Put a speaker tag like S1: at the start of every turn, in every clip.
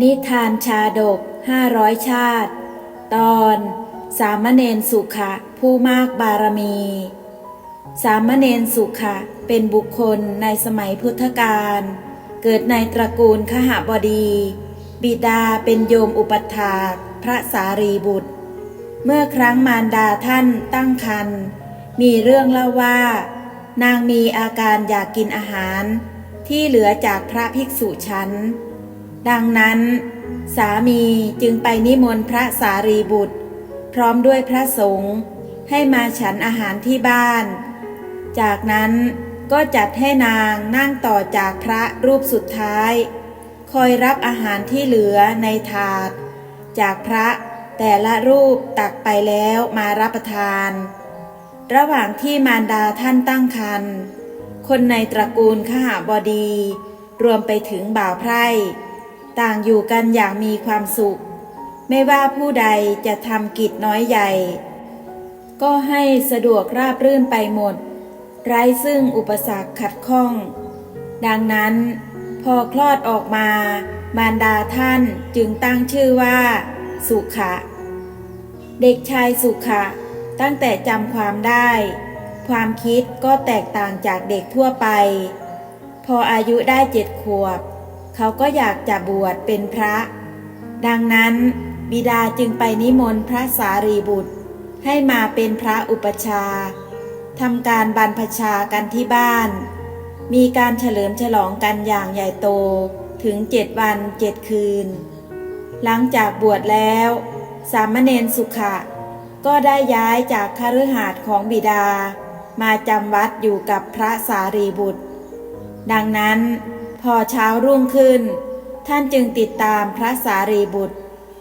S1: นิทานชาดกห้าร้อยชาติ ตอน สามเณรสุขะผู้มากบารมี สามเณรสุขะเป็นบุคคลในสมัยพุทธกาลเกิดในตระกูลขหบดี บิดาเป็นโยมอุปถากพระสารีบุตร เมื่อครั้งมารดาท่านตั้งครรภ์มีเรื่องเล่าว่า นางมีอาการอยากกินอาหาร ที่เหลือจากพระภิกษุชั้น ดังนั้น สามีจึงไปนิมนต์พระสารีบุตร พร้อมด้วยพระสงฆ์ให้มาฉันอาหารที่บ้าน จากนั้นก็จัดให้นางนั่งต่อจากพระรูปสุดท้าย คอยรับอาหารที่เหลือในถาด จากพระแต่ละรูปตักไปแล้วมารับประทาน ระหว่างที่มารดาท่านตั้งครรภ์ คนในตระกูลขหบดี รวมไปถึงบ่าวไพร่ ต่างอยู่กันอย่างมีความสุข ไม่ว่าผู้ใดจะทำกิจน้อยใหญ่ ก็ให้สะดวกราบรื่นไปหมด ไร้ซึ่งอุปสรรคขัดข้อง ดังนั้นพอคลอดออกมา มารดาท่านจึงตั้งชื่อว่า สุขะ เด็กชายสุขะ ตั้งแต่จำความได้ ความคิดก็แตกต่างจากเด็กทั่วไป พออายุได้เจ็ดขวบ เขาก็อยากจะบวชเป็นพระ ดังนั้นบิดาจึงไปนิมนต์พระสารีบุตร ให้มาเป็นพระอุปชาทำการบรรพชากันที่บ้าน มีการเฉลิมฉลองกันอย่างใหญ่โตถึงเจ็ดวันเจ็ดคืน หลังจากบวชแล้ว สามเณรสุขะ ก็ได้ย้ายจากคฤหาสน์ของบิดา มาจำวัดอยู่กับพระสารีบุตร ดังนั้นพอเช้ารุ่งขึ้น ท่านจึงติดตามพระสารีบุตร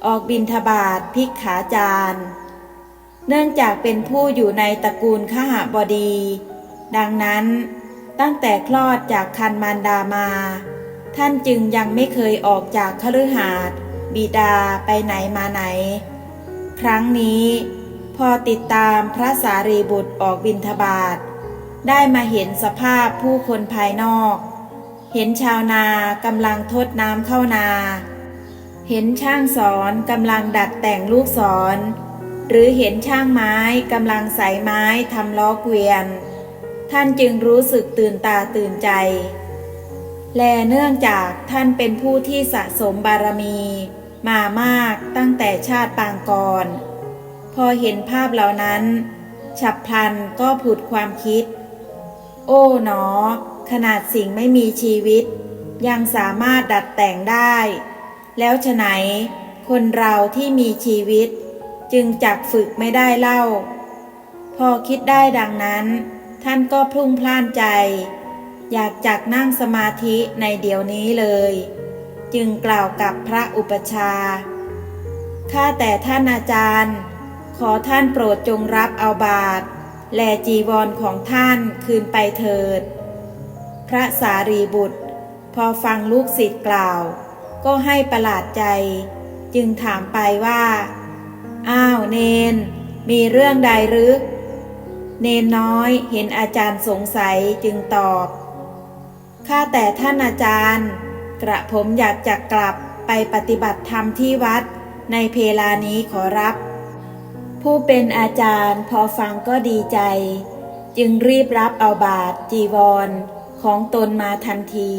S1: ออกบินทบาทพิกขาจาร์เนื่องจากเป็นผู้อยู่ในตระกูลขหบดี ดังนั้นตั้งแต่คลอดจากคันมารดามา ท่านจึงยังไม่เคยออกจากคฤหาสน์บิดาไปไหนมาไหน ครั้งนี้ พอติดตามพระสารีบุตรออกบินทบาท ได้มาเห็นสภาพผู้คนภายนอก เห็นชาวนากำลังทดน้ำเข้านา เห็นช่างสอนกำลังดัดแต่งลูกศรหรือเห็นช่างไม้กำลังใส่ไม้ทำล้อเกวียน ท่านจึงรู้สึกตื่นตาตื่นใจ และเนื่องจากท่านเป็นผู้ที่สะสมบารมี มามากตั้งแต่ชาติปางก่อน พอเห็นภาพเหล่านั้น ฉับพลันก็ผุดความคิด โอ้หนอ ขนาดสิ่งไม่มีชีวิต ยังสามารถดัดแต่งได้ แล้วฉไหน คนเราที่มีชีวิต จึงจักฝึกไม่ได้เล่า พอคิดได้ดังนั้น ท่านก็พลุ่งพล่านใจ อยากจักนั่งสมาธิในเดี๋ยวนี้เลย จึงกล่าวกับพระอุปชาข้าแต่ท่านอาจารย์ ขอท่านโปรดจงรับเอาบาตรแลจีวรของท่านคืนไปเถิด พระสารีบุตร พอฟังลูกศิษย์กล่าว ก็ให้ประหลาดใจ จึงถามไปว่า อ้าวเนน มีเรื่องใดหรือ เนนน้อยเห็นอาจารย์สงสัยจึงตอบ ข้าแต่ท่านอาจารย์ กระผมอยากจะกลับไปปฏิบัติธรรมที่วัดในเพลานี้ขอรับ ผู้เป็นอาจารย์พอฟังก็ดีใจ จึงรีบรับเอาบาตรจีวรของตนมาทันที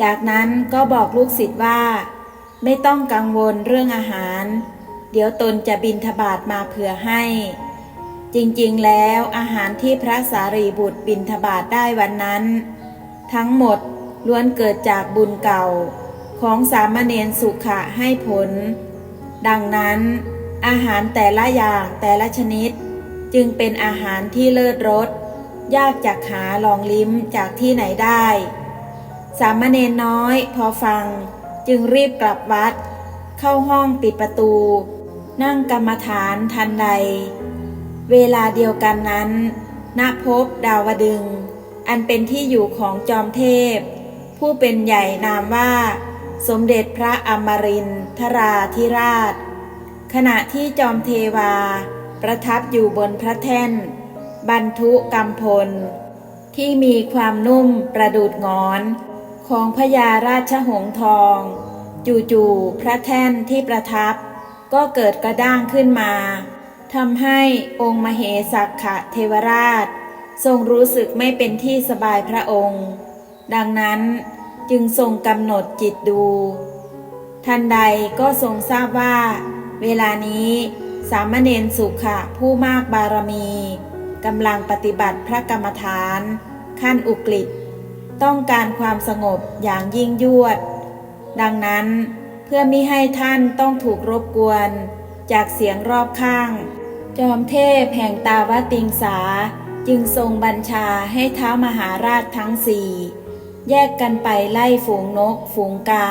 S1: จากนั้นก็บอกลูกศิษย์ว่า ไม่ต้องกังวลเรื่องอาหาร เดี๋ยวตนจะบินทบาทมาเผื่อให้ จริงๆแล้วอาหารที่พระสารีบุตรบินทบาทได้วันนั้น ทั้งหมดล้วนเกิดจากบุญเก่า ของสามเณรสุขะให้ผล ดังนั้น อาหารแต่ละอย่างแต่ละชนิด จึงเป็นอาหารที่เลิศรสยากจากหาลองลิ้มจากที่ไหนได้ สามเณรน้อยพอฟัง จึงรีบกลับวัด เข้าห้องปิดประตู นั่งกรรมฐานทันใด เวลาเดียวกันนั้นณภพดาวดึง อันเป็นที่อยู่ของจอมเทพ ผู้เป็นใหญ่นามว่า สมเด็จพระอมรินทราธิราช ขณะที่จอมเทวา ประทับอยู่บนพระแท่น บรรทุกรรมพล ที่มีความนุ่มประดุดงอน ของพญาราชหงทอง จู่ๆพระแท่นที่ประทับ ก็เกิดกระด้างขึ้นมาทำให้องค์มเหสักขะเทวราช ทรงรู้สึกไม่เป็นที่สบายพระองค์ ดังนั้นจึงทรงกำหนดจิตดู ทันใดก็ทรงทราบว่า เวลานี้สามเณรสุขะผู้มากบารมีกำลังปฏิบัติพระกรรมฐาน ขั้นอุกฤษต้องการความสงบอย่างยิ่งยวด ดังนั้นเพื่อมิให้ท่านต้องถูกรบกวน จากเสียงรอบข้าง จอมเทพแห่งตาวติงสา จึงทรงบัญชาให้เท้ามหาราชทั้งสี่ แยกกันไปไล่ฝูงนกฝูงกา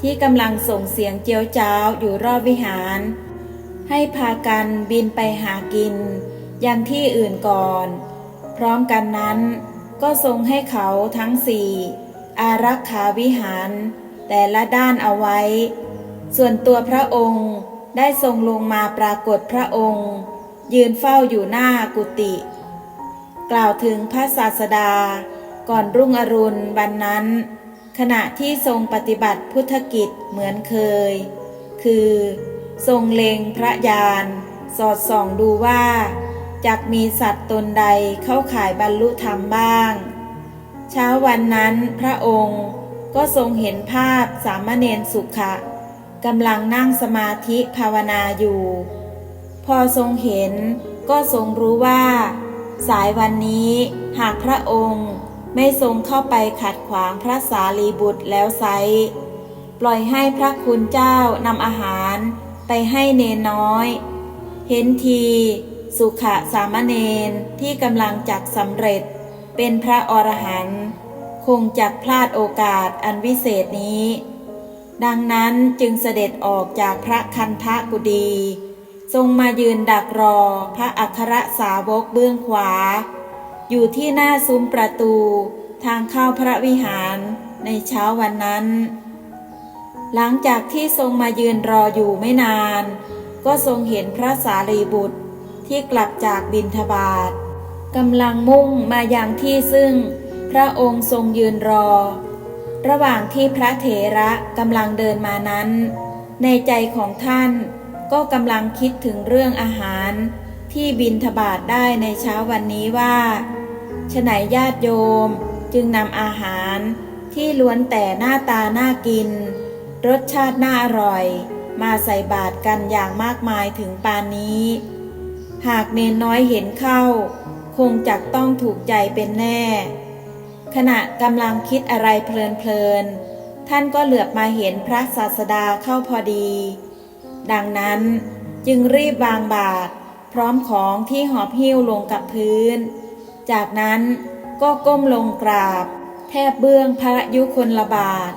S1: ที่กำลังส่งเสียงเจียวจ้าวอยู่รอบวิหาร ให้พากันบินไปหากิน ยังที่อื่นก่อน พร้อมกันนั้นก็ทรงให้เขาทั้งสี่อารักขาวิหาร แต่ละด้านเอาไว้ ส่วนตัวพระองค์ได้ทรงลงมาปรากฏพระองค์ ยืนเฝ้าอยู่หน้ากุฏิกล่าวถึงพระศาสดาก่อนรุ่งอรุณวันนั้น ขณะที่ทรงปฏิบัติพุทธกิจเหมือนเคย คือ ทรงเล็งพระยาน สอดส่องดูว่าจักมีสัตว์ตนใดเข้าข่ายบรรลุธรรมบ้าง เช้าวันนั้นพระองค์ก็ทรงเห็นภาพสามเณรสุขะกำลังนั่งสมาธิภาวนาอยู่ พอทรงเห็นก็ทรงรู้ว่า สายวันนี้หากพระองค์ ไม่ทรงเข้าไปขัดขวางพระสารีบุตรแล้วไซปล่อยให้พระคุณเจ้านำอาหารไปให้เนนน้อย เห็นที สุขะสามเณรที่กำลังจักสำเร็จ เป็นพระอรหันต์คงจักพลาดโอกาสอันวิเศษนี้ ดังนั้นจึงเสด็จออกจากพระคันธกุดี ทรงมายืนดักรอพระอัครสาวกเบื้องขวา อยู่ที่หน้าซุ้มประตู ทางเข้าพระวิหารในเช้าวันนั้น หลังจากที่ทรงมายืนรออยู่ไม่นาน ก็ทรงเห็นพระสารีบุตรที่กลับจากบินทบาทกำลังมุ่งมาอย่างที่ซึ่งพระองค์ทรงยืนรอ ระหว่างที่พระเถระกำลังเดินมานั้น ในใจของท่านก็กำลังคิดถึงเรื่องอาหารที่บินทบาทได้ในเช้าวันนี้ว่า ฉไหนญาติโยมจึงนำอาหารที่ล้วนแต่หน้าตาน่ากิน รสชาติน่าอร่อย มาใส่บาตรกันอย่างมากมายถึงปานนี้ หากเนนน้อยเห็นเข้า คงจักต้องถูกใจเป็นแน่ ขณะกำลังคิดอะไรเพลินๆ ท่านก็เหลือบมาเห็นพระศาสดาเข้าพอดี ดังนั้นจึงรีบวางบาตรพร้อมของที่หอบหิ้วลงกับพื้น จากนั้นก็ก้มลงกราบ แทบเบื้องพระยุคลบาท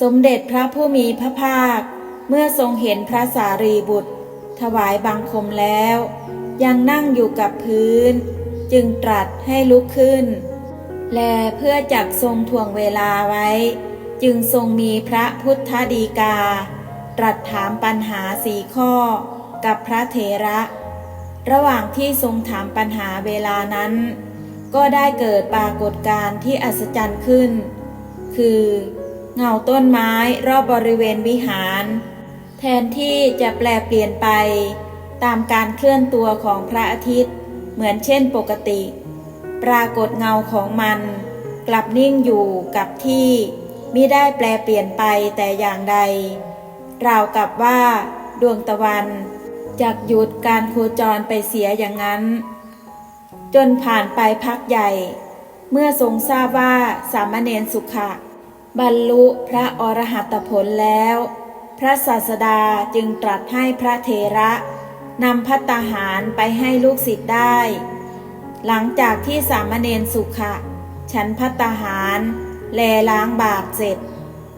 S1: สมเด็จพระผู้มีพระภาค เมื่อทรงเห็นพระสารีบุตร ถวายบังคมแล้ว ยังนั่งอยู่กับพื้น จึงตรัสให้ลุกขึ้น แลเพื่อจักทรงถ่วงเวลาไว้ จึงทรงมีพระพุทธดีกา ตรัสถามปัญหาสีข้อ กับพระเถระ ระหว่างที่ทรงถามปัญหาเวลานั้น ก็ได้เกิดปรากฏการณ์ที่อัศจรรย์ขึ้น คือเงาต้นไม้รอบบริเวณวิหาร แทนที่จะแปลเปลี่ยนไป ตามการเคลื่อนตัวของพระอาทิตย์ เหมือนเช่นปกติ ปรากฏเงาของมัน กลับนิ่งอยู่กับที่มิได้แปลเปลี่ยนไปแต่อย่างใด ราวกับว่า ดวงตะวัน จากหยุดการโคจรไปเสียอย่างนั้น จนผ่านไปพักใหญ่ เมื่อทรงทราบว่าสามเณรสุขะ บรรลุพระอรหัตผลแล้ว พระศาสดาจึงตรัสให้พระเทระนำพัตาหารไปให้ลูกศิษย์ได้ หลังจากที่สามเณรสุขะ ฉันพัตาหาร แลล้างบาทเสร็จ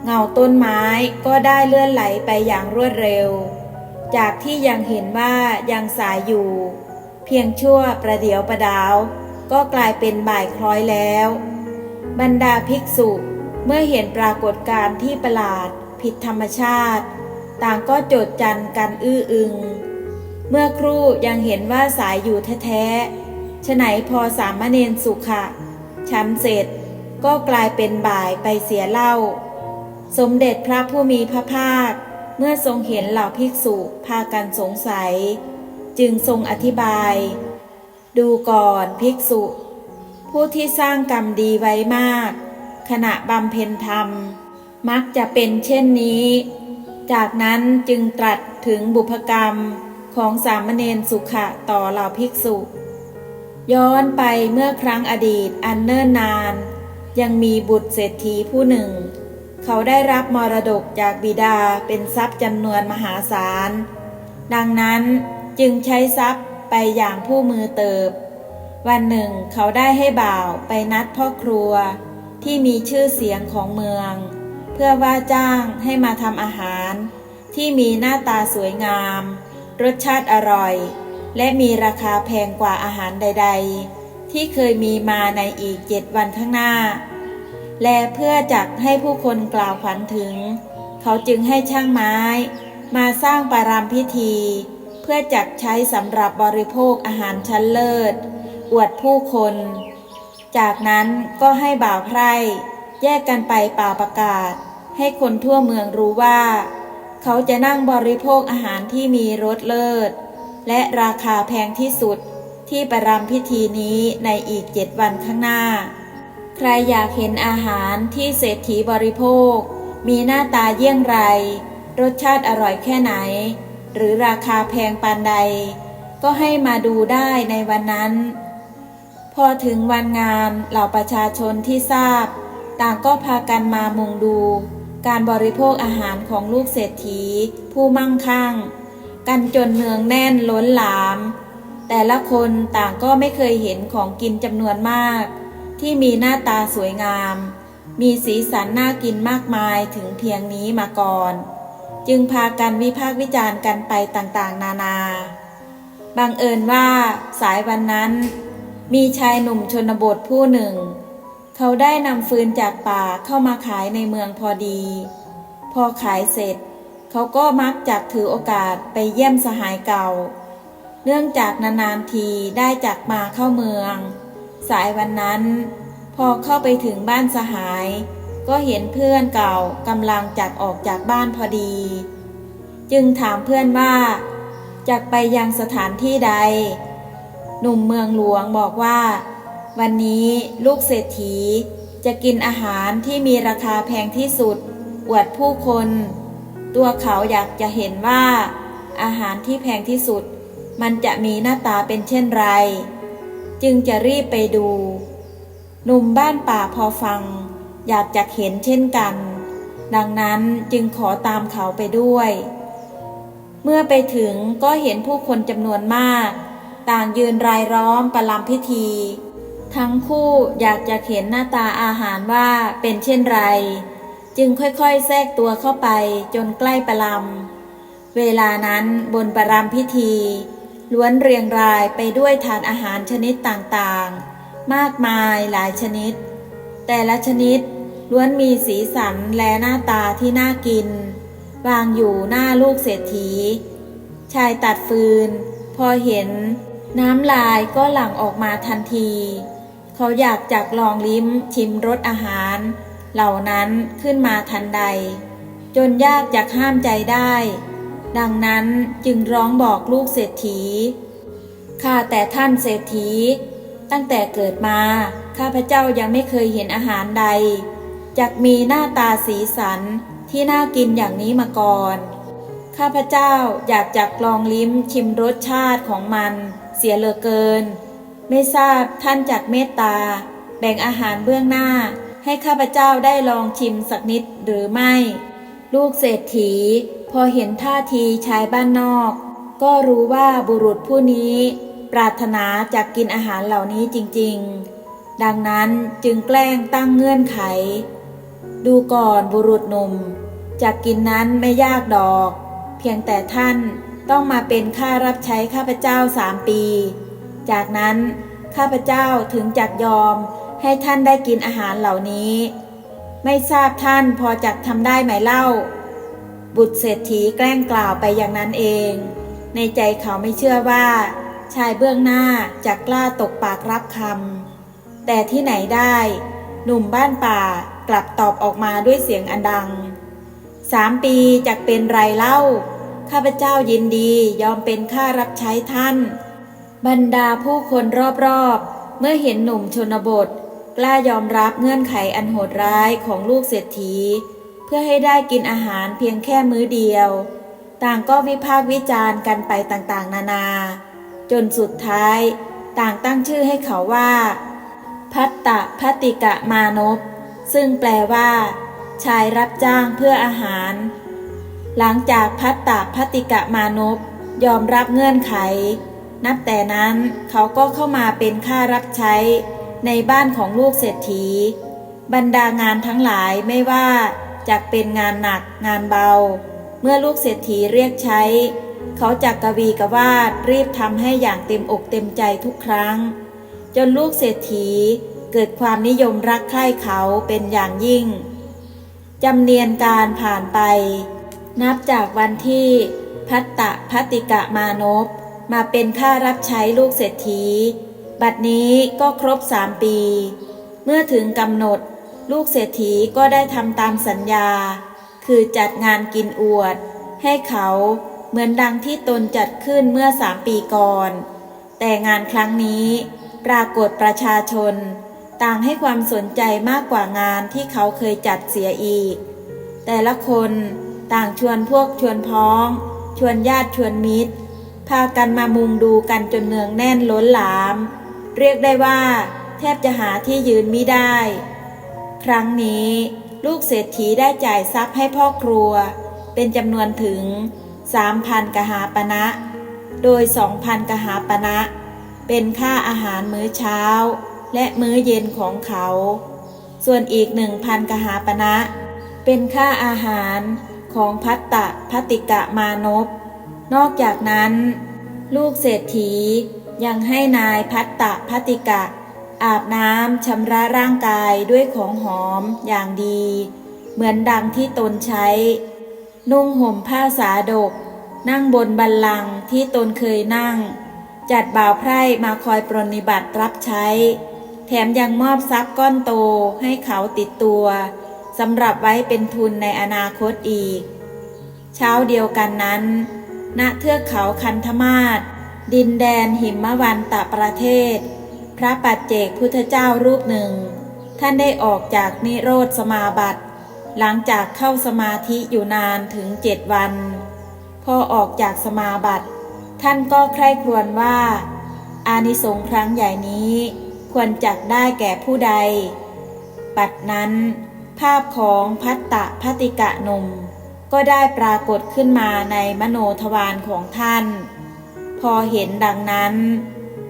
S1: เงาต้นไม้ก็ได้เลื่อนไหลไปอย่างรวดเร็ว จากที่ยังเห็นว่ายังสายอยู่ เพียงชั่วประเดียวประดาว ก็กลายเป็นบ่ายคล้อยแล้ว บรรดาภิกษุเมื่อเห็นปรากฏการณ์ที่ประหลาด ผิดธรรมชาติ ต่างก็โจดจันกันอื้ออึง เมื่อครู่ยังเห็นว่าสายอยู่แท้ๆฉไหนพอสามเณรสุขะฉันเสร็จก็กลายเป็นบ่ายไปเสียเล่า สมเด็จพระผู้มีพระภาค เมื่อทรงเห็นเหล่าภิกษุพากันสงสัย จึงทรงอธิบาย ดูก่อนภิกษุ ผู้ที่สร้างกรรมดีไว้มาก ขณะบำเพ็ญธรรม มักจะเป็นเช่นนี้ จากนั้นจึงตรัสถึงบุพกรรมของสามเณรสุขะต่อเหล่าภิกษุ ย้อนไปเมื่อครั้งอดีตอันเนิ่นนาน ยังมีบุตรเศรษฐีผู้หนึ่ง เขาได้รับมรดกจากบิดาเป็นทรัพย์จำนวนมหาศาล ดังนั้นจึงใช้ทรัพย์ไปอย่างผู้มือเติบ วันหนึ่งเขาได้ให้บ่าวไปนัดพ่อครัว ที่มีชื่อเสียงของเมือง เพื่อว่าจ้างให้มาทำอาหาร ที่มีหน้าตาสวยงาม รสชาติอร่อย และมีราคาแพงกว่าอาหารใด ๆ ที่เคยมีมาในอีกเจ็ดวันข้างหน้า และเพื่อจักให้ผู้คนกล่าวขวัญถึง เขาจึงให้ช่างไม้ มาสร้างปารามพิธี เพื่อจักใช้สำหรับบริโภคอาหารชั้นเลิศ อวดผู้คน จากนั้นก็ให้บ่าวไพร่ แยกกันไปป่าประกาศ ให้คนทั่วเมืองรู้ว่า เขาจะนั่งบริโภคอาหารที่มีรสเลิศ และราคาแพงที่สุดที่ประรำพิธีนี้ในอีกเจ็ดวันข้างหน้า ใครอยากเห็นอาหารที่เศรษฐีบริโภค มีหน้าตาเยี่ยงไร รสชาติอร่อยแค่ไหน หรือราคาแพงปานใด ก็ให้มาดูได้ในวันนั้น พอถึงวันงานเหล่าประชาชนที่ทราบ ต่างก็พากันมามุงดู การบริโภคอาหารของลูกเศรษฐี ผู้มั่งคั่ง กันจนเนืองแน่นล้นหลาม แต่ละคนต่างก็ไม่เคยเห็นของกินจำนวนมาก ที่มีหน้าตาสวยงาม มีสีสันน่ากินมากมายถึงเพียงนี้มาก่อน จึงพากันวิพากษ์วิจารณ์กันไปต่างๆ นานาบังเอิญว่าสายวันนั้น มีชายหนุ่มชนบทผู้หนึ่ง เขาได้นำฟืนจากป่าเข้ามาขายในเมืองพอดี พอขายเสร็จ เขาก็มักจักถือโอกาสไปเยี่ยมสหายเก่า เนื่องจากนานๆทีได้จักมาเข้าเมือง สายวันนั้น พอเข้าไปถึงบ้านสหาย ก็เห็นเพื่อนเก่ากำลังจักออกจากบ้านพอดี จึงถามเพื่อนว่าจักไปยังสถานที่ใด หนุ่มเมืองหลวงบอกว่า วันนี้ลูกเศรษฐีจะกินอาหารที่มีราคาแพงที่สุด อวดผู้คน ตัวเขาอยากจะเห็นว่า อาหารที่แพงที่สุด มันจะมีหน้าตาเป็นเช่นไร จึงจะรีบไปดู หนุ่มบ้านป่าพอฟัง อยากจะเห็นเช่นกัน ดังนั้นจึงขอตามเขาไปด้วย เมื่อไปถึงก็เห็นผู้คนจำนวนมาก ต่างยืนรายล้อมประลำพิธี ทั้งคู่อยากจะเห็นหน้าตาอาหารว่าเป็นเช่นไร จึงค่อยๆแทรกตัวเข้าไปจนใกล้ประลำเวลานั้นบนประรำพิธี ล้วนเรียงรายไปด้วยทานอาหารชนิดต่างๆ มากมายหลายชนิด แต่ละชนิดล้วนมีสีสันและหน้าตาที่น่ากิน วางอยู่หน้าลูกเศรษฐี ชายตัดฟืน พอเห็น น้ำลายก็หลั่งออกมาทันที เขาอยากจักลองลิ้มชิมรสอาหาร เหล่านั้นขึ้นมาทันใด จนยากจะห้ามใจได้ ดังนั้นจึงร้องบอกลูกเศรษฐี ข้าแต่ท่านเศรษฐี ตั้งแต่เกิดมา ข้าพเจ้ายังไม่เคยเห็นอาหารใดจักมีหน้าตาสีสันที่น่ากินอย่างนี้มาก่อน ข้าพเจ้าอยากจักลองลิ้มชิมรสชาติของมัน เสียเหลือเกิน ไม่ทราบท่านจักเมตตา แบ่งอาหารเบื้องหน้า ให้ข้าพเจ้าได้ลองชิมสักนิดหรือไม่ ลูกเศรษฐี พอเห็นท่าทีชายบ้านนอก ก็รู้ว่าบุรุษผู้นี้ ปรารถนาจะกกินอาหารเหล่านี้จริงๆ ดังนั้นจึงแกล้งตั้งเงื่อนไข ดูก่อนบุรุษหนุ่มจากกินนั้นไม่ยากดอก เพียงแต่ท่านต้องมาเป็นข้ารับใช้ข้าพเจ้าสามปี จากนั้นข้าพเจ้าถึงจักยอมให้ท่านได้กินอาหารเหล่านี้ ไม่ทราบท่านพอจักทำได้ไหมเล่า บุตรเศรษฐีแกล้งกล่าวไปอย่างนั้นเอง ในใจเขาไม่เชื่อว่า ชายเบื้องหน้าจะกล้าตกปากรับคำแต่ที่ไหนได้ หนุ่มบ้านป่ากลับตอบออกมาด้วยเสียงอันดังสามปีจักเป็นไรเล่า ข้าพเจ้ายินดียอมเป็นข้ารับใช้ท่าน บรรดาผู้คนรอบๆ เมื่อเห็นหนุ่มชนบท กล้ายอมรับเงื่อนไขอันโหดร้ายของลูกเศรษฐี เพื่อให้ได้กินอาหารเพียงแค่มื้อเดียว ต่างก็วิพากษ์วิจารณ์กันไปต่างๆ นานา จนสุดท้าย ต่างตั้งชื่อให้เขาว่า พัตตะพัติกะมานพซึ่งแปลว่า ชายรับจ้างเพื่ออาหาร หลังจากพัตตะพัติกะมานพยอมรับเงื่อนไข นับแต่นั้นเขาก็เข้ามาเป็นข้ารับใช้ในบ้านของลูกเศรษฐี บรรดางานทั้งหลายไม่ว่า จะเป็นงานหนักงานเบา เมื่อลูกเศรษฐีเรียกใช้ เขาจักกวีกวาดรีบทำให้อย่างเต็มอกเต็มใจทุกครั้ง จนลูกเศรษฐีเกิดความนิยมรักใคร่เขาเป็นอย่างยิ่งจำเนียนการผ่านไป นับจากวันที่พัตตะพัติกะมานพมาเป็นข้ารับใช้ลูกเศรษฐี บัดนี้ก็ครบสามปี เมื่อถึงกำหนด ลูกเศรษฐีก็ได้ทำตามสัญญา คือจัดงานกินอวด ให้เขาเหมือนดังที่ตนจัดขึ้นเมื่อสามปีก่อน แต่งานครั้งนี้ปรากฏประชาชน ต่างให้ความสนใจมากกว่างานที่เขาเคยจัดเสียอีก แต่ละคนต่างชวนพวกชวนพ้อง ชวนญาติชวนมิตร พากันมามุงดูกันจนเนืองแน่นล้นหลาม เรียกได้ว่า แทบจะหาที่ยืนมิได้ ครั้งนี้ลูกเศรษฐีได้จ่ายทรัพย์ให้พ่อครัว เป็นจำนวนถึง 3,000 กหาปณะนะ โดย 2,000 กหาปณะนะเป็นค่าอาหารมื้อเช้า และมื้อเย็นของเขา ส่วนอีก 1,000 กหาปณะนะเป็นค่าอาหารของพัตตะพัติกะมานพนอกจากนั้น ลูกเศรษฐียังให้นายพัตตะพัติกะ อาบน้ำชำระร่างกายด้วยของหอมอย่างดี เหมือนดังที่ตนใช้ นุ่งห่มผ้าสาดก นั่งบนบัลลังก์ที่ตนเคยนั่ง จัดบ่าวไพร่มาคอยปรนนิบัติรับใช้ แถมยังมอบทรัพย์ก้อนโตให้เขาติดตัวสำหรับไว้เป็นทุนในอนาคตอีก เช้าเดียวกันนั้น ณเทือกเขาคันธมาศดินแดนหิมวันตะประเทศ พระปัจเจกพุทธเจ้ารูปหนึ่ง ท่านได้ออกจากนิโรธสมาบัติ หลังจากเข้าสมาธิอยู่นานถึงเจ็ดวัน พอออกจากสมาบัติ ท่านก็ใคร่ครวญว่า อานิสงส์ครั้งใหญ่นี้ควรจักได้แก่ผู้ใด ปัดนั้น ภาพของพัตตะพัติกะหนุ่มก็ได้ปรากฏขึ้นมาในมโนทวารของท่าน พอเห็นดังนั้น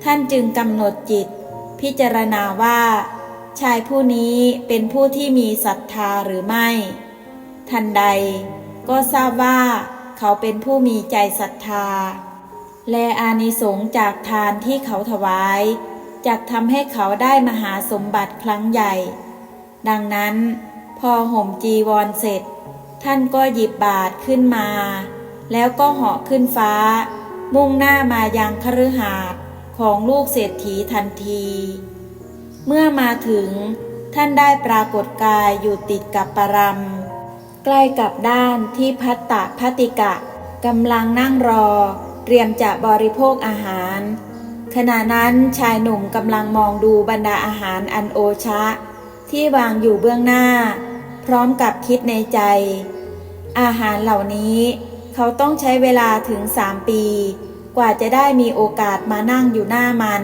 S1: ท่านจึงกำหนดจิต พิจารณาว่า ชายผู้นี้เป็นผู้ที่มีศรัทธาหรือไม่ ทันใดก็ทราบว่าเขาเป็นผู้มีใจศรัทธา และอานิสงส์จากทานที่เขาถวายจะทำให้เขาได้มหาสมบัติครั้งใหญ่ ดังนั้นพอห่มจีวรเสร็จ ท่านก็หยิบบาทขึ้นมา แล้วก็เหาะขึ้นฟ้า มุ่งหน้ามายังคฤหาสน์ ของลูกเศรษฐีทันที เมื่อมาถึงท่านได้ปรากฏกายอยู่ติดกับปรำใกล้กับด้านที่พัตตะพัติกะกำลังนั่งรอ เตรียมจะบริโภคอาหาร ขณะนั้นชายหนุ่มกำลังมองดูบรรดาอาหารอันโอชะ ที่วางอยู่เบื้องหน้า พร้อมกับคิดในใจ อาหารเหล่านี้เขาต้องใช้เวลาถึงสามปี กว่าจะได้มีโอกาสมานั่งอยู่หน้ามัน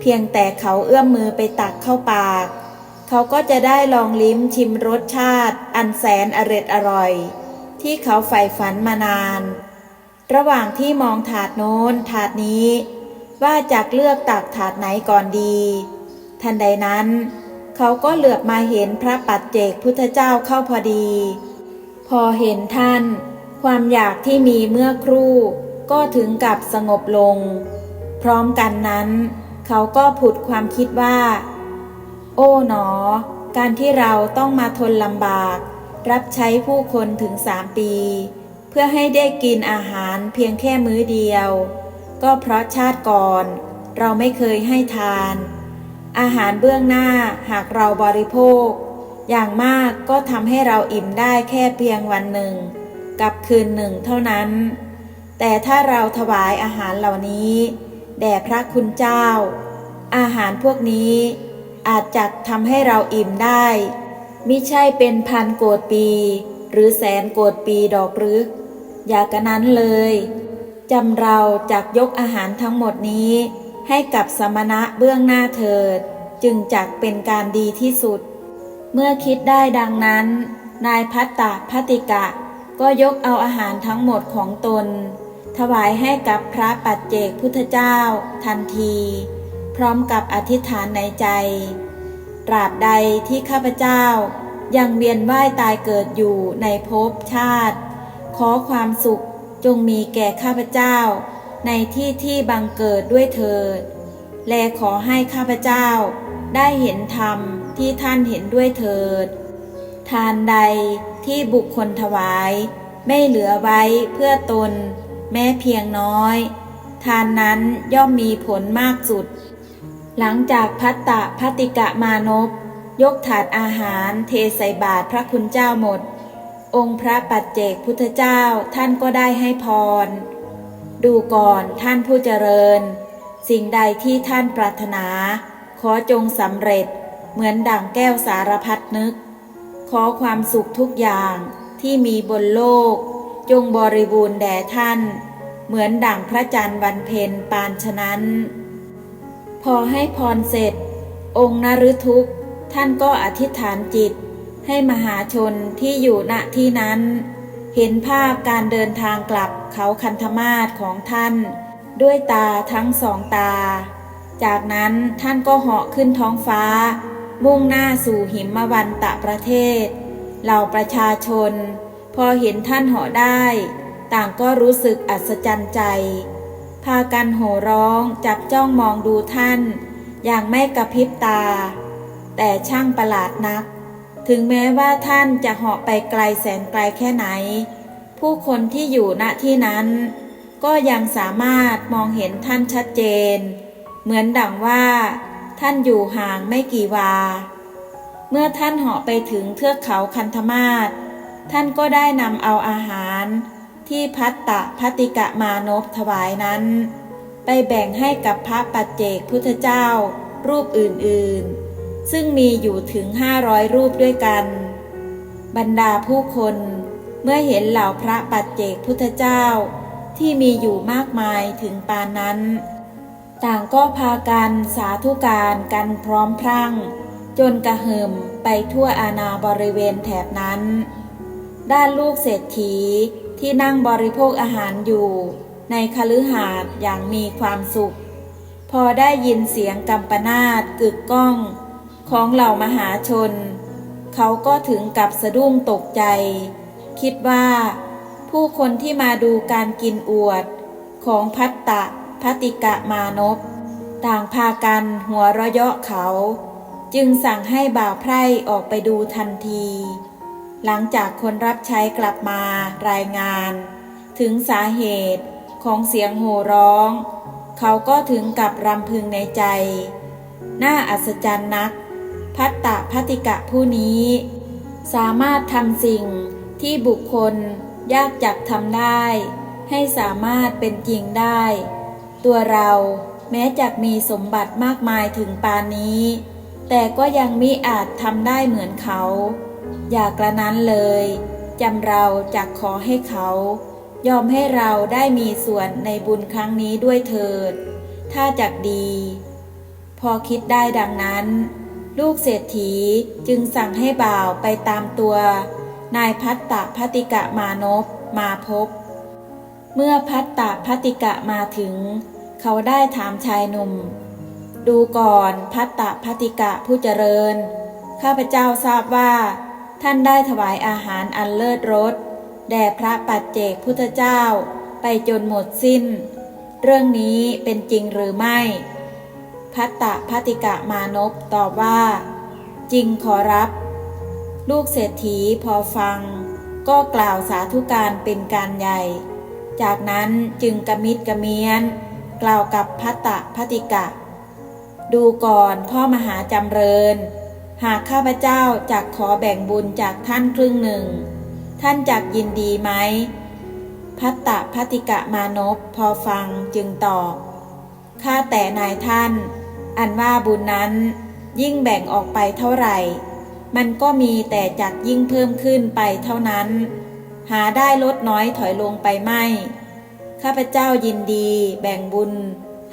S1: เพียงแต่เขาเอื้อมมือไปตักเข้าปาก เขาก็จะได้ลองลิ้มชิมรสชาติ อันแสนอร็ดอร่อย ที่เขาใฝ่ฝันมานาน ระหว่างที่มองถาดโน้นถาดนี้ ว่าจะเลือกตักถาดไหนก่อนดี ทันใดนั้น เขาก็เหลือบมาเห็นพระปัจเจกพุทธเจ้าเข้าพอดี พอเห็นท่าน ความอยากที่มีเมื่อครู่ ก็ถึงกับสงบลง พร้อมกันนั้น เขาก็ผุดความคิดว่า โอ้หนอ การที่เราต้องมาทนลำบาก รับใช้ผู้คนถึงสามปี เพื่อให้ได้กินอาหารเพียงแค่มื้อเดียว ก็เพราะชาติก่อน เราไม่เคยให้ทาน อาหารเบื้องหน้าหากเราบริโภค อย่างมากก็ทำให้เราอิ่มได้แค่เพียงวันหนึ่ง กับคืนหนึ่งเท่านั้น แต่ถ้าเราถวายอาหารเหล่านี้ แด่พระคุณเจ้า อาหารพวกนี้อาจจักทำให้เราอิ่มได้มิใช่เป็นพันโกดปี หรือแสนโกดปีดอกหรืออย่ากระนั้นเลยจำเราจากยกอาหารทั้งหมดนี้ ให้กับสมณะเบื้องหน้าเถิด จึงจักเป็นการดีที่สุด เมื่อคิดได้ดังนั้น นายพัตตะพัติกะ ก็ยกเอาอาหารทั้งหมดของตน ถวายให้กับพระปัจเจกพุทธเจ้า ทันที พร้อมกับอธิษฐานในใจ ตราบใดที่ข้าพเจ้ายังเวียนว่ายตายเกิดอยู่ในภพชาติ ขอความสุขจงมีแก่ข้าพเจ้า ในที่ที่บังเกิดด้วยเถิด และขอให้ข้าพเจ้า ได้เห็นธรรมที่ท่านเห็นด้วยเถิด ทานใดที่บุคคลถวาย ไม่เหลือไว้เพื่อตน แม้เพียงน้อย ทานนั้นย่อมมีผลมากสุด หลังจากพัตตะพัติกะมานพยกถาดอาหารเทใส่บาตรพระคุณเจ้าหมด องค์พระปัจเจกพุทธเจ้าท่านก็ได้ให้พร ดูก่อนท่านผู้เจริญ สิ่งใดที่ท่านปรารถนา ขอจงสำเร็จเหมือนดั่งแก้วสารพัดนึก ขอความสุขทุกอย่างที่มีบนโลก จงบริบูรณ์แด่ท่าน เหมือนดั่งพระจันทร์วันเพ็ญปานฉะนั้น พอให้พรเสร็จ องค์นฤทุกท่านก็อธิษฐานจิต ให้มหาชนที่อยู่ณที่นั้น เห็นภาพการเดินทางกลับเขาคันธมาศของท่าน ด้วยตาทั้งสองตา จากนั้นท่านก็เหาะขึ้นท้องฟ้า มุ่งหน้าสู่หิมวันตะประเทศ เหล่าประชาชน พอเห็นท่านเหาะได้ ต่างก็รู้สึกอัศจรรย์ใจ พากันโห่ร้องจับจ้องมองดูท่าน อย่างไม่กระพริบตา แต่ช่างประหลาดนัก ถึงแม้ว่าท่านจะเหาะไปไกลแสนไกลแค่ไหน ผู้คนที่อยู่ณที่นั้น ก็ยังสามารถมองเห็นท่านชัดเจน เหมือนดังว่า ท่านอยู่ห่างไม่กี่วา เมื่อท่านเหาะไปถึงเทือกเขาคันธมาศ ท่านก็ได้นำเอาอาหารที่พัตตะพัติกะมานพถวายนั้น ไปแบ่งให้กับพระปัจเจกพุทธเจ้ารูปอื่นๆ ซึ่งมีอยู่ถึงห้าร้อยรูปด้วยกัน บรรดาผู้คนเมื่อเห็นเหล่าพระปัจเจกพุทธเจ้าที่มีอยู่มากมายถึงปานนั้น ต่างก็พากันสาธุการกันพร้อมพรั่ง จนกระหึ่มไปทั่วอาณาบริเวณแถบนั้น ด้านลูกเศรษฐีที่นั่งบริโภคอาหารอยู่ ในคฤหาสน์อย่างมีความสุข พอได้ยินเสียงกำปนาตกึกก้อง ของเหล่ามหาชน เขาก็ถึงกับสะดุ้งตกใจ คิดว่า ผู้คนที่มาดูการกินอวด ของพัตตะพัติกะมานพต่างพากันหัวเราะเยาะเขา จึงสั่งให้บ่าวไพร่ออกไปดูทันที หลังจากคนรับใช้กลับมารายงาน ถึงสาเหตุของเสียงโห่ร้อง เขาก็ถึงกับรำพึงในใจ น่าอัศจรรย์นัก พัตตะพัติกะผู้นี้ สามารถทำสิ่งที่บุคคลยากจักทำได้ ให้สามารถเป็นจริงได้ ตัวเราแม้จักมีสมบัติมากมายถึงปานนี้ แต่ก็ยังมิอาจทำได้เหมือนเขา อย่ากระนั้นเลยจำเราจักขอให้เขา ยอมให้เราได้มีส่วนในบุญครั้งนี้ด้วยเถิด ถ้าจักดี พอคิดได้ดังนั้น ลูกเศรษฐีจึงสั่งให้บ่าวไปตามตัว นายพัตตะพัติกะมานพมาพบ เมื่อพัตตะพัติกะมาถึง เขาได้ถามชายหนุ่ม ดูก่อนพัตตะพัติกะผู้เจริญ ข้าพเจ้าทราบว่า ท่านได้ถวายอาหารอันเลิศรสแด่พระปัจเจกพุทธเจ้า ไปจนหมดสิ้น เรื่องนี้เป็นจริงหรือไม่ พัตตะพัติกะมานพตอบว่า จริงขอรับ ลูกเศรษฐีพอฟัง ก็กล่าวสาธุการเป็นการใหญ่ จากนั้นจึงกระมิดกระเมียน กล่าวกับพัตตะพัติกะ ดูก่อนพ่อมหาจำเริญ หากข้าพเจ้าจักขอแบ่งบุญจากท่านครึ่งหนึ่ง ท่านจักยินดีไหม พัตตะพัติกะมานพพอฟังจึงตอบ ข้าแต่นายท่าน อันว่าบุญนั้นยิ่งแบ่งออกไปเท่าไหร่ มันก็มีแต่จักยิ่งเพิ่มขึ้นไปเท่านั้น หาได้ลดน้อยถอยลงไปไม่ ข้าพเจ้ายินดีแบ่งบุญ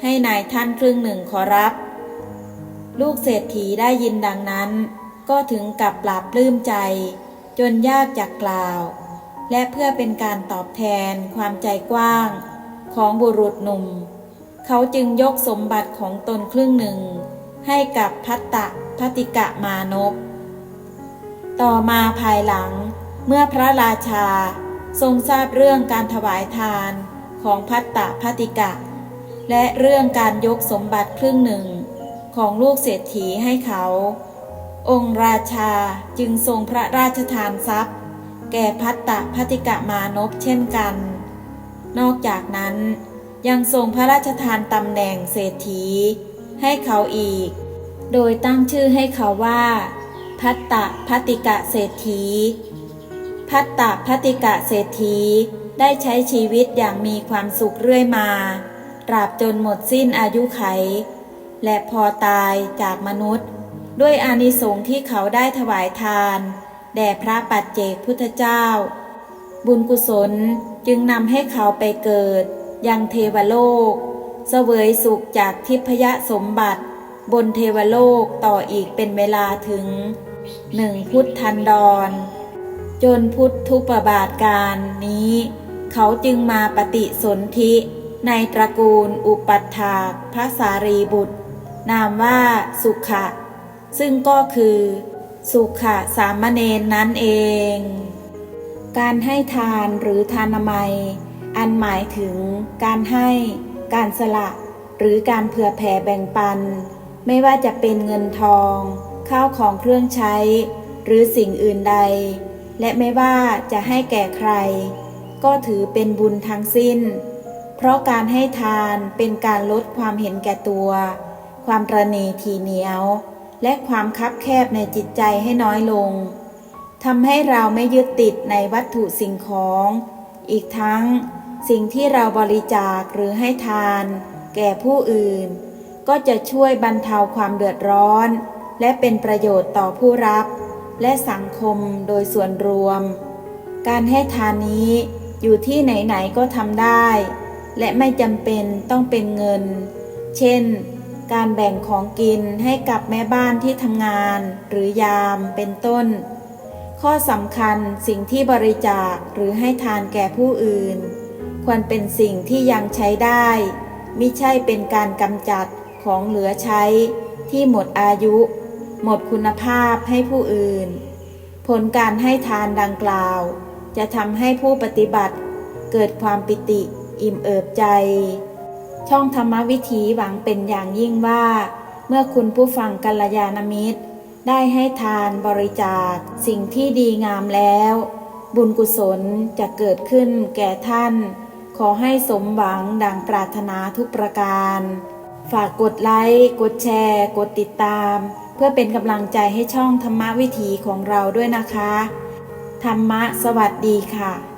S1: ให้นายท่านครึ่งหนึ่งขอรับ ลูกเศรษฐีได้ยินดังนั้น ก็ถึงกับปราบปลื้มใจ จนยากจากกล่าว และเพื่อเป็นการตอบแทนความใจกว้าง ของบุรุษหนุ่ม เขาจึงยกสมบัติของตนครึ่งหนึ่ง ให้กับพัตตะพัติกะมานพต่อมาภายหลัง เมื่อพระราชาทรงทราบเรื่องการถวายทานของพัตตะพัติกะ และเรื่องการยกสมบัติครึ่งหนึ่ง ของลูกเศรษฐีให้เขา องค์ราชาจึงทรงพระราชทานทรัพย์ แก่พัตตะพัติกะมานพเช่นกัน นอกจากนั้นยังทรงพระราชทานตำแหน่งเศรษฐี ให้เขาอีก โดยตั้งชื่อให้เขาว่า พัตตะพัติกะเศรษฐี พัตตะพัติกะเศรษฐีได้ใช้ชีวิตอย่างมีความสุขเรื่อยมาตราบจนหมดสิ้นอายุไข และพอตายจากมนุษย์ ด้วยอานิสงส์ที่เขาได้ถวายทาน แด่พระปัจเจกพุทธเจ้า บุญกุศลจึงนำให้เขาไปเกิด ยังเทวโลก เสวยสุขจากทิพยสมบัติ บนเทวโลกต่ออีกเป็นเวลาถึงหนึ่งพุทธันดร จนพุทธุปบาทการนี้ เขาจึงมาปฏิสนธิในตระกูลอุปัฏฐากพระสารีบุตร นามว่าสุขะ ซึ่งก็คือ สุขะสามเณรนั่นเอง การให้ทานหรือทานามัย อันหมายถึงการให้ การสละ หรือการเผื่อแผ่แบ่งปัน ไม่ว่าจะเป็นเงินทอง ข้าวของเครื่องใช้ หรือสิ่งอื่นใด และไม่ว่าจะให้แก่ใคร ก็ถือเป็นบุญทั้งสิ้น เพราะการให้ทานเป็นการลดความเห็นแก่ตัว ความตระหนีทีเหนียว และความคับแคบในจิตใจให้น้อยลงทำให้เราไม่ยึดติดในวัตถุสิ่งของ อีกทั้ง สิ่งที่เราบริจาคหรือให้ทาน แก่ผู้อื่น ก็จะช่วยบรรเทาความเดือดร้อน และเป็นประโยชน์ต่อผู้รับ และสังคมโดยส่วนรวม การให้ทานนี้อยู่ที่ไหน ๆ ก็ทำได้ และไม่จำเป็นต้องเป็นเงิน เช่น การแบ่งของกินให้กับแม่บ้านที่ทำงาน หรือยามเป็นต้น ข้อสำคัญสิ่งที่บริจาคหรือให้ทานแก่ผู้อื่น ควรเป็นสิ่งที่ยังใช้ได้มิใช่เป็นการกำจัดของเหลือใช้ที่หมดอายุ หมดคุณภาพให้ผู้อื่น ผลการให้ทานดังกล่าว จะทำให้ผู้ปฏิบัติ เกิดความปิติ อิ่มเอิบใจ ช่องธรรมวิถีหวังเป็นอย่างยิ่งว่า เมื่อคุณผู้ฟังกัลยาณมิตร ได้ให้ทานบริจาค สิ่งที่ดีงามแล้ว บุญกุศลจะเกิดขึ้นแก่ท่าน ขอให้สมหวังดังปรารถนาทุกประการ ฝากกดไลค์กดแชร์ กดติดตาม เพื่อเป็นกำลังใจให้ช่องธรรมวิถีของเราด้วยนะคะ ธรรมะสวัสดีค่ะ